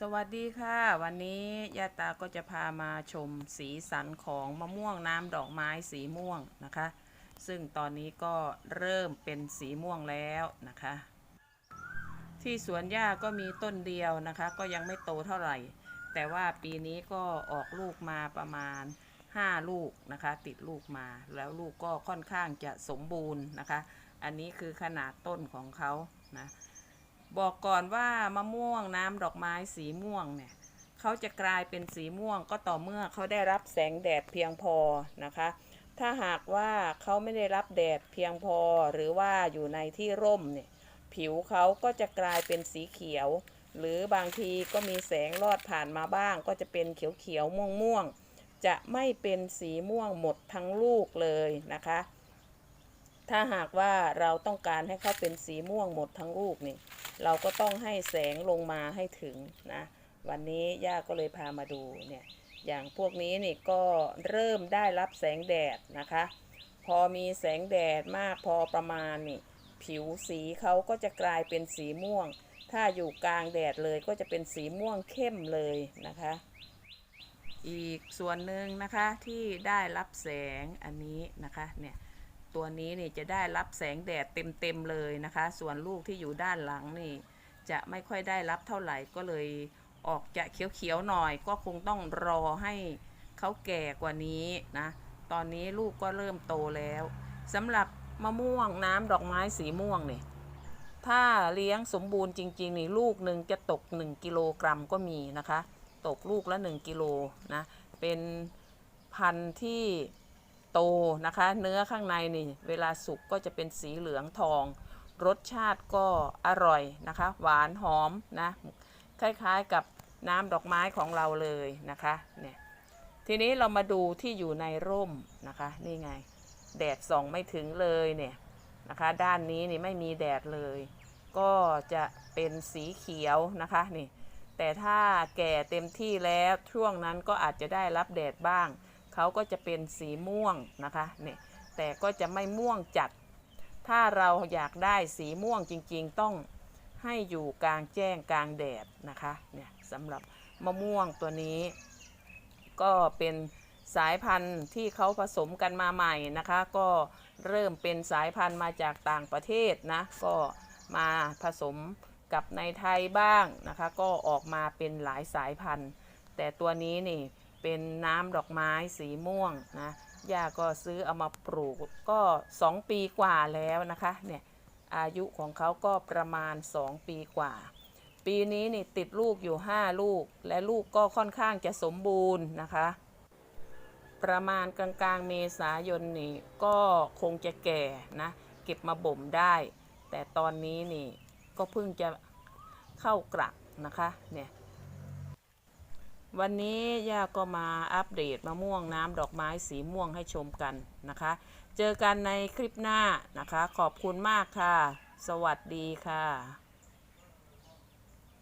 สวัสดีค่ะ วันนี้ย่าตาก็จะพามาชมสีสันของมะม่วงน้ำดอกไม้สีม่วงนะคะ ซึ่งตอนนี้ก็เริ่มเป็นสีม่วงแล้วนะคะ ที่สวนย่าก็มีต้นเดียวนะคะ ก็ยังไม่โตเท่าไหร่ แต่ว่าปีนี้ก็ออกลูกมาประมาณ 5 ลูกนะคะ ติดลูกมาแล้วลูกก็ค่อนข้างจะสมบูรณ์นะคะ อันนี้คือขนาดต้นของเขานะ บอกก่อนว่ามะม่วงน้ำดอกไม้สีม่วงเนี่ยเขาจะกลายเป็นสีม่วงก็ต่อเมื่อเขาได้รับแสงแดดเพียงพอนะคะ ถ้าหากว่าเขาไม่ได้รับแดดเพียงพอหรือว่าอยู่ในที่ร่มเนี่ยผิวเขาก็จะกลายเป็นสีเขียว หรือบางทีก็มีแสงลอดผ่านมาบ้าง ก็จะเป็นเขียวเขียวม่วงม่วงๆจะไม่เป็นสีม่วงหมดทั้งลูกเลยนะคะ ถ้าหากว่าเราต้องการให้เขาเป็นสีม่วงหมดทั้งลูกนี่ เราก็ต้องให้แสงลงมาให้ถึงนะ วันนี้ย่าก็เลยพามาดูเนี่ย อย่างพวกนี้นี่ก็เริ่มได้รับแสงแดดนะคะ พอมีแสงแดดมากพอประมาณนี่ ผิวสีเขาก็จะกลายเป็นสีม่วง ถ้าอยู่กลางแดดเลยก็จะเป็นสีม่วงเข้มเลยนะคะ อีกส่วนหนึ่งนะคะที่ได้รับแสงอันนี้นะคะเนี่ย ตัวนี้นี่จะได้รับแสงแดดเต็มๆเลยนะคะ ส่วนลูกที่อยู่ด้านหลังนี่ จะไม่ค่อยได้รับเท่าไหร่ก็เลยออกจะเขียวๆหน่อย ก็คงต้องรอให้เขาแก่กว่านี้นะ ตอนนี้ลูกก็เริ่มโตแล้วสำหรับมะม่วงน้ำดอกไม้สีม่วงเนี่ยถ้าเลี้ยงสมบูรณ์จริงๆนี่ลูกหนึ่งจะตก 1 กิโลกรัมก็มีนะคะ ตกลูกละ 1 กิโลนะ เป็นพันธุ์ที่ โตนะคะ เนื้อข้างในนี่เวลาสุกก็จะเป็นสีเหลืองทอง รสชาติก็อร่อยนะคะ หวานหอมนะคล้ายๆกับน้ำดอกไม้ของเราเลยนะคะเนี่ยทีนี้เรามาดูที่อยู่ในร่มนะคะนี่ไง แดดส่องไม่ถึงเลยเนี่ยนะคะ ด้านนี้นี่ไม่มีแดดเลย ก็จะเป็นสีเขียวนะคะนี่แต่ถ้าแก่เต็มที่แล้วช่วงนั้นก็อาจจะได้รับแดดบ้าง เขาก็จะเป็นสีม่วงนะคะเนี่ยแต่ก็จะไม่ม่วงจัด ถ้าเราอยากได้สีม่วงจริงๆ ต้องให้อยู่กลางแจ้งกลางแดดนะคะเนี่ยสำหรับมะม่วงตัวนี้ ก็เป็นสายพันธุ์ที่เขาผสมกันมาใหม่นะคะ ก็เริ่มเป็นสายพันธุ์มาจากต่างประเทศนะก็มาผสมกับในไทยบ้างนะคะ ก็ออกมาเป็นหลายสายพันธุ์ แต่ตัวนี้นี่ เป็นน้ำดอกไม้สีม่วงนะย่าก็ซื้อเอามาปลูกก็ 2 ปีกว่าแล้วนะคะเนี่ยอายุของเขาก็ประมาณ 2 ปีกว่า ปีนี้นี่ติดลูกอยู่ 5 ลูก และลูกก็ค่อนข้างจะสมบูรณ์นะคะ ประมาณกลางๆเมษายนนี่ก็คงจะแก่นะเก็บมาบ่มได้ แต่ตอนนี้นี่ก็เพิ่งจะเข้ากลักนะคะเนี่ย วันนี้ย่าก็มาอัปเดตมะม่วงน้ำดอกไม้สีม่วงให้ชมกันนะคะ เจอกันในคลิปหน้านะคะ ขอบคุณมากค่ะ สวัสดีค่ะ